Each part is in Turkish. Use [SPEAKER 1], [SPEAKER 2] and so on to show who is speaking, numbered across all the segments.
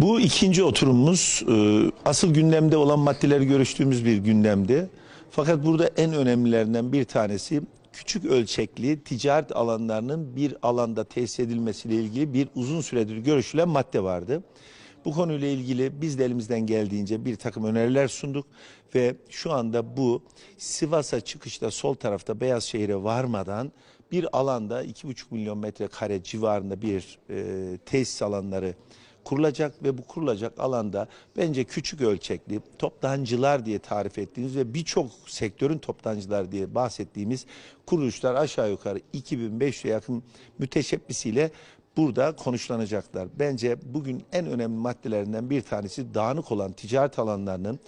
[SPEAKER 1] Bu ikinci oturumumuz e, asıl gündemde olan maddeleri görüştüğümüz bir gündemdi. Fakat burada en önemlilerinden bir tanesi küçük ölçekli ticaret alanlarının bir alanda tesis edilmesiyle ilgili bir uzun süredir görüşülen madde vardı. Bu konuyla ilgili biz de elimizden geldiğince bir takım öneriler sunduk ve şu anda bu Sivas'a çıkışta sol tarafta Beyazşehir'e varmadan bir alanda 2,5 milyon metrekare civarında bir e, tesis alanları kurulacak ve bu kurulacak alanda bence küçük ölçekli toptancılar diye tarif ettiğimiz ve birçok sektörün toptancılar diye bahsettiğimiz kuruluşlar aşağı yukarı 2500'e yakın müteşebbisiyle burada konuşlanacaklar. Bence bugün en önemli maddelerinden bir tanesi dağınık olan ticaret alanlarının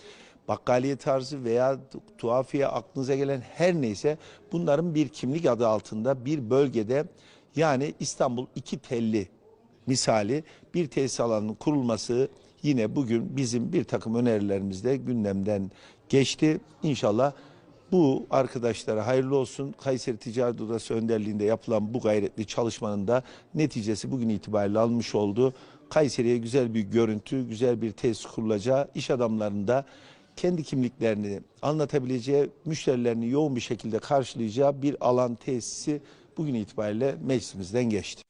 [SPEAKER 1] bakkaliye tarzı veya tuhafiye aklınıza gelen her neyse bunların bir kimlik adı altında bir bölgede yani İstanbul iki telli misali bir tesis alanının kurulması yine bugün bizim bir takım önerilerimizde gündemden geçti. İnşallah bu arkadaşlara hayırlı olsun. Kayseri Ticaret Odası önderliğinde yapılan bu gayretli çalışmanın da neticesi bugün itibariyle almış oldu. Kayseri'ye güzel bir görüntü, güzel bir tesis kurulacağı, iş adamlarının da kendi kimliklerini anlatabileceği, müşterilerini yoğun bir şekilde karşılayacağı bir alan tesisi bugün itibariyle meclisimizden geçti.